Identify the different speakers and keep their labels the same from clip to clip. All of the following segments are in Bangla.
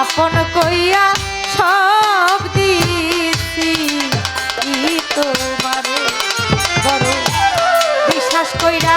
Speaker 1: আপন কইয়া সব দিছি। তোমারে বড় বিশ্বাস কইরা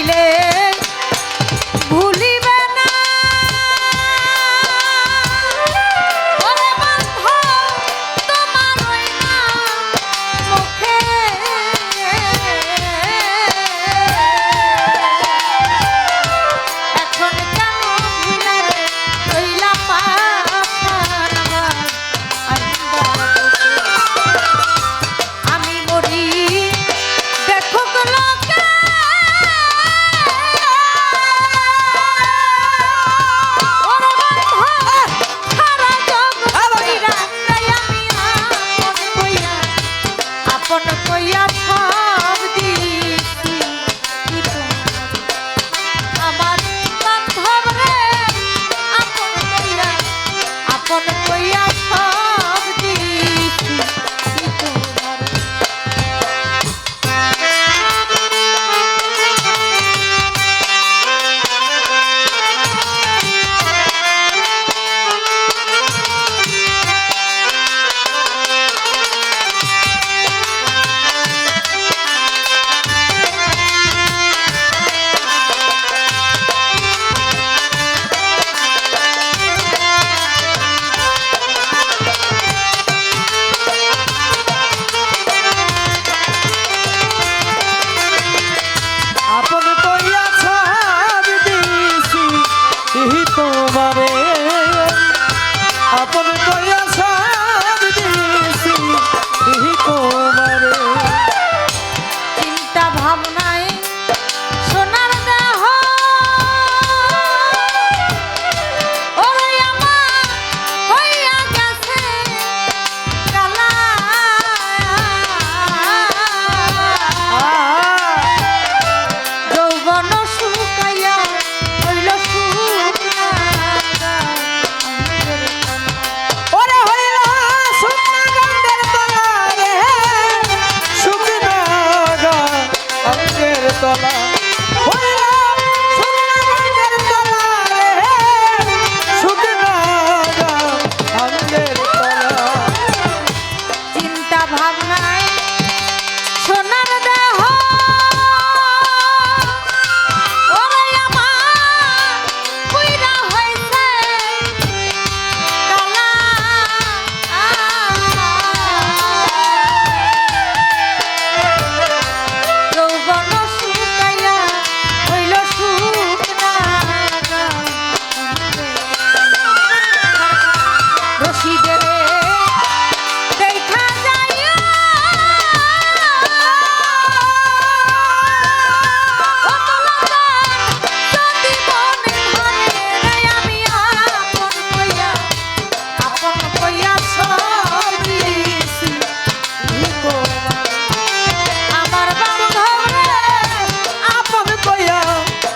Speaker 1: দিলে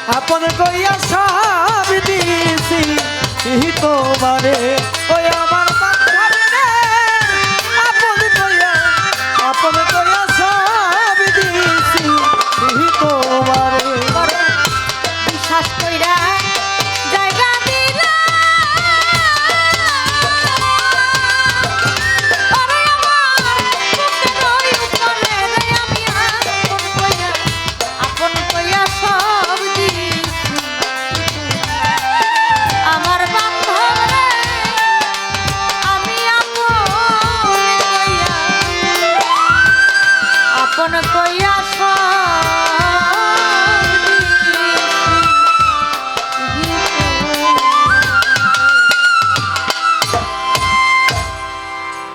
Speaker 1: আপন কইয়া সব দিছি তোমারে